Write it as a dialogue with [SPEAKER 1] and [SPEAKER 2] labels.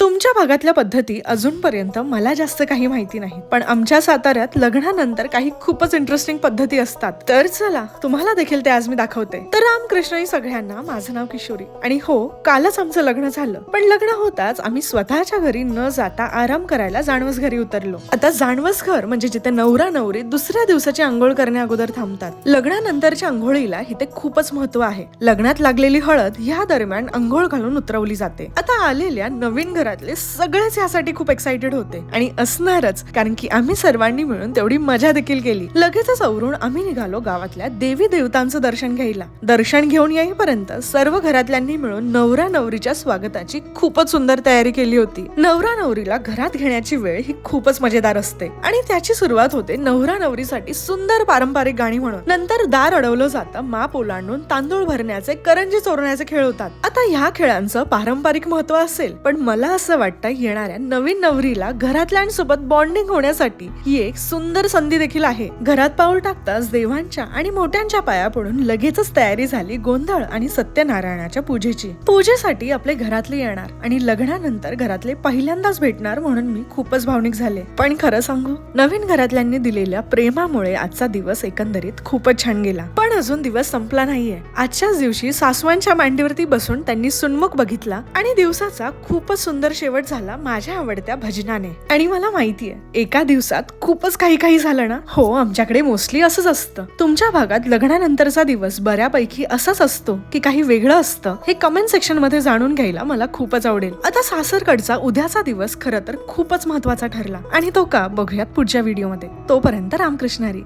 [SPEAKER 1] तुमच्या भागातल्या पद्धती अजूनपर्यंत मला जास्त काही माहिती नाही. पण आमच्या साताऱ्यात लग्नानंतर काही खूपच इंटरेस्टिंग पद्धती असतात. तर चला तुम्हाला देखील ते आज मी दाखवते. तर रामकृष्ण सगळ्यांना माझं नाव किशोरी. आणि हो कालच आमचं लग्न झालं. पण लग्न होताच आम्ही स्वतःच्या घरी न जाता आराम करायला जाणवस घरी उतरलो. आता जाणवस घर म्हणजे जिथे नवरा नवरी दुसऱ्या दिवसाची आंघोळ करण्या अगोदर थांबतात. लग्नानंतरच्या आंघोळीला इथे खूपच महत्त्व आहे. लग्नात लागलेली हळद या दरम्यान आंघोळ घालून उतरवली जाते. आता आलेल्या नवीन घरातले सगळेच यासाठी खूप एक्साइटेड होते. आणि असणारच कारण की आम्ही सर्वांनी मिळून तेवढी मजा देखील केली. लगेचच आवरून आम्ही निघालो गावातल्या देवी देवतांचं दर्शन घ्यायला. दर्शन घेऊन येईपर्यंत सर्व घरातल्यांनी मिळून नवरा नवरीच्या स्वागताची खूपच सुंदर तयारी केली होती. नवरा नवरीला घरात घेण्याची वेळ ही खूपच मजेदार असते. आणि त्याची सुरुवात होते नवरा नवरीसाठी सुंदर पारंपरिक गाणी म्हणून. नंतर दार अडवलं जातं माप ओलांडून तांदूळ भरण्याचे करंजी चोरण्याचे खेळ होतात. आता ह्या खेळांचं पारंपरिक महत्त्व असेल पण मला असं वाटतं येणाऱ्या नवीन नवरीला घरातल्यांसोबत बॉन्डिंग होण्यासाठी ही एक सुंदर संधी देखील आहे. घरात पाऊल टाकताच देवांच्या आणि मोठ्यांच्या पाया पडून लगेचच तयारी झाली गोंधळ आणि सत्यनारायणाच्या पूजेची. पूजेसाठी आपले घरातले येणार आणि लग्नानंतर घरातले पहिल्यांदाच भेटणार म्हणून मी खूपच भावनिक झाले. पण खरं सांगू नवीन घरातल्यांनी दिलेल्या प्रेमामुळे आजचा दिवस एकंदरीत खूपच छान गेला. पण अजून दिवस संपला नाहीये. आजच्याच दिवशी सासवांच्या मांडीवरती बसून त्यांनी सुनमुख बघितला आणि दिवसाचा खूपच सुंदर शेवट झाला माझ्या आवडत्या भजनाने. आणि मला माहितीये एका दिवसात खूपच काही काही झालं ना? हो आमच्याकडे मोस्टली असंच असतं. तुमच्या भागात लग्नानंतरचा दिवस बऱ्यापैकी असाच असतो की काही वेगळं असतं? हे कमेंट सेक्शनमध्ये जाणून घ्यायला मला खूपच आवडेल. आता सासरकडचा उद्याचा दिवस खरं तर खूपच महत्त्वाचा ठरला. आणि तो का? बघूयात पुढच्या व्हिडिओमध्ये तोपर्यंत रामकृष्णारी